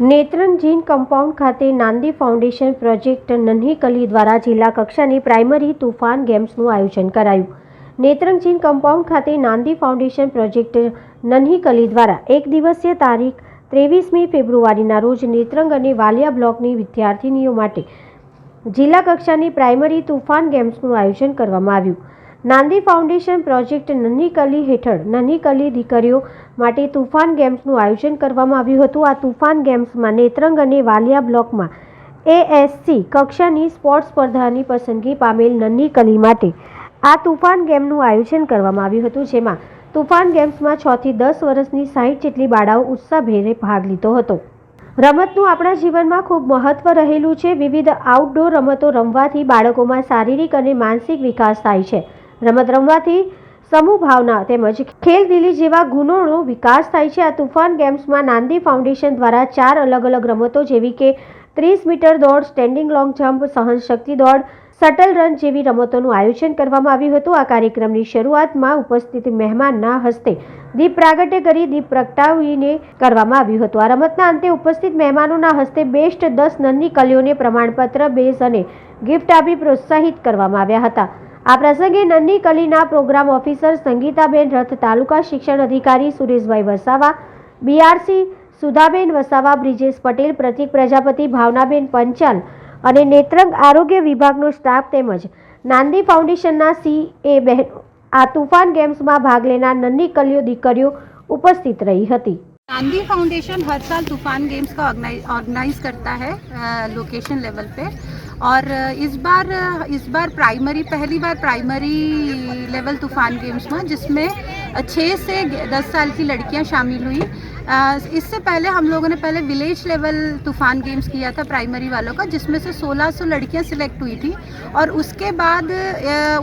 નેત્રંગ જીન compound ખાતે Nandi foundation project નન્હી કલી દ્વારા જિલ્લા કક્ષાની પ્રાઇમરી તુફાન ગેમ્સનું આયોજન કરાયું. નેત્રંગ જીન કમ્પાઉન્ડ ખાતે નાંદી ફાઉન્ડેશન પ્રોજેક્ટ નન્હી કલી દ્વારા એક દિવસીય તારીખ ત્રેવીસમી ફેબ્રુઆરીના રોજ નેત્રંગ અને વાલિયા બ્લોકની વિદ્યાર્થીનીઓ માટે જિલ્લા કક્ષાની પ્રાઇમરી તુફાન ગેમ્સનું આયોજન કરવામાં આવ્યું. નાંદી ફાઉન્ડેશન પ્રોજેક્ટ નન્હી કલી હેઠળ નન્હી કલી દીકરીઓ માટે તુફાન ગેમ્સનું આયોજન કરવામાં આવ્યું હતું. આ તુફાન ગેમ્સમાં નેત્રંગ અને વાલિયા બ્લોકમાં એએસસી કક્ષાની સ્પોર્ટ્સ સ્પર્ધાની પસંદગી પામેલ નન્હી કલી માટે આ તુફાન ગેમનું આયોજન કરવામાં આવ્યું હતું, જેમાં તુફાન ગેમ્સમાં છથી દસ વર્ષની સાહીઠ જેટલી બાળાઓ ઉત્સાહભેરે ભાગ લીધો હતો. રમતનું આપણા જીવનમાં ખૂબ મહત્વ રહેલું છે. વિવિધ આઉટડોર રમતો રમવાથી બાળકોમાં શારીરિક અને માનસિક વિકાસ થાય છે. રમત રમવાથી સમૂહ ભાવના તેમજ ખેલ દિલ્હી જેવા ગુણોનો વિકાસ થાય છે. આ તુફાન ગેમ્સમાં નાંદી ફાઉન્ડેશન દ્વારા ચાર અલગ અલગ રમતો જેવી કે ત્રીસ મીટર દોડ, સ્ટેન્ડિંગ લોંગ જમ્પ સહનશક્તિ દોડ શટલ રન જેવી રમતોનું આયોજન કરવામાં આવ્યું હતું. આ કાર્યક્રમની શરૂઆતમાં ઉપસ્થિત મહેમાનના હસ્તે દીપ પ્રાગટ્ય કરી દીપ પ્રગટાવીને કરવામાં આવ્યું હતું. આ રમતના અંતે ઉપસ્થિત મહેમાનોના હસ્તે બેસ્ટ દસ નન્ની કલીઓને પ્રમાણપત્ર, બેઝ અને ગિફ્ટ આપી પ્રોત્સાહિત કરવામાં આવ્યા હતા. આ પ્રસંગે નન્હી કલીના પ્રોગ્રામ ઓફિસર સંગીતાબેન રથ તાલુકા શિક્ષણ અધિકારી સુરેશભાઈ વસાવા બીઆરસી સુધાબેન વસાવા બ્રિજેશ પટેલ પ્રતિક પ્રજાપતિ ભાવનાબેન પંચાલ અને નેત્રંગ આરોગ્ય વિભાગનો સ્ટાફ તેમજ નાંદી ફાઉન્ડેશનના સી એ બહેનો આ તુફાન ગેમ્સમાં ભાગ લેનાર નન્હી કલીઓ દીકરીઓ ઉપસ્થિત રહી હતી गांधी फाउंडेशन हर साल तूफान गेम्स का ऑर्गेनाइज करता है लोकेशन लेवल पे और अ, इस बार अ, इस बार प्राइमरी पहली बार प्राइमरी लेवल तूफान गेम्स में जिसमें अ, छः से दस साल की लड़कियां शामिल हुई अ, इससे पहले हम लोगों ने पहले विलेज लेवल तूफ़ान गेम्स किया था प्राइमरी वालों का, जिसमें से 1600 लड़कियाँ सिलेक्ट हुई थी। और उसके बाद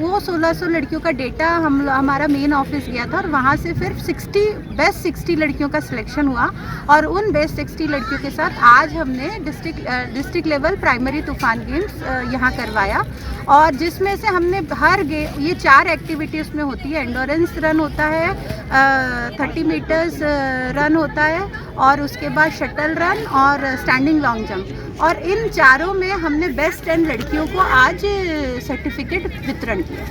वो 1600 लड़कियों का डेटा हम हमारा मेन ऑफ़िस गया था और वहाँ से फिर 60 बेस्ट 60 लड़कियों का सिलेक्शन हुआ। और उन बेस्ट 60 लड़कियों के साथ आज हमने डिस्ट्रिक्ट डिस्ट्रिक्ट लेवल प्राइमरी तूफ़ान गेम्स यहाँ करवाया। और जिसमें से हमने हर गे, ये चार एक्टिविटी उसमें होती है। एंडोरेंस रन होता है थर्टी मीटर्स रन होता है और उसके बाद शटल रन और स्टैंडिंग लॉन्ग जंप और इन चारों में हमने बेस्ट टेन लड़कियों को आज सर्टिफिकेट वितरण किया